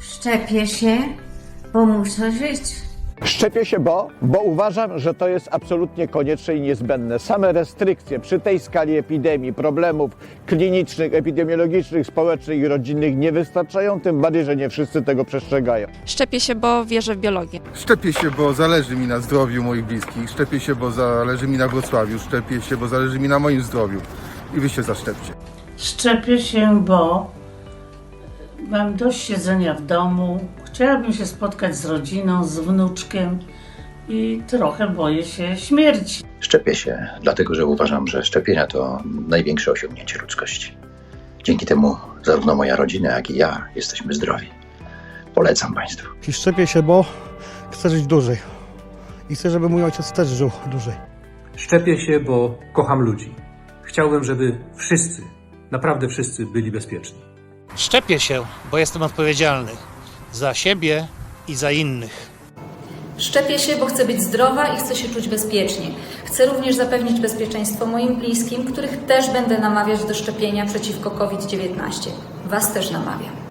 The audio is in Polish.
Szczepię się, bo muszę żyć. Szczepię się, bo, bo uważam, że to jest absolutnie konieczne i niezbędne. Same restrykcje przy tej skali epidemii, problemów klinicznych, epidemiologicznych, społecznych i rodzinnych nie wystarczają, tym bardziej, że nie wszyscy tego przestrzegają. Szczepię się, bo wierzę w biologię. Szczepię się, bo zależy mi na zdrowiu moich bliskich. Szczepię się, bo zależy mi na Wrocławiu. Szczepię się, bo zależy mi na moim zdrowiu. I wy się zaszczepcie. Szczepię się, bo mam dość siedzenia w domu. Chciałabym się spotkać z rodziną, z wnuczkiem i trochę boję się śmierci. Szczepię się, dlatego że uważam, że szczepienia to największe osiągnięcie ludzkości. Dzięki temu zarówno moja rodzina, jak i ja jesteśmy zdrowi. Polecam Państwu. I szczepię się, bo chcę żyć dłużej. I chcę, żeby mój ojciec też żył dłużej. Szczepię się, bo kocham ludzi. Chciałbym, żeby wszyscy, naprawdę wszyscy byli bezpieczni. Szczepię się, bo jestem odpowiedzialny za siebie i za innych. Szczepię się, bo chcę być zdrowa i chcę się czuć bezpiecznie. Chcę również zapewnić bezpieczeństwo moim bliskim, których też będę namawiać do szczepienia przeciwko COVID-19. Was też namawiam.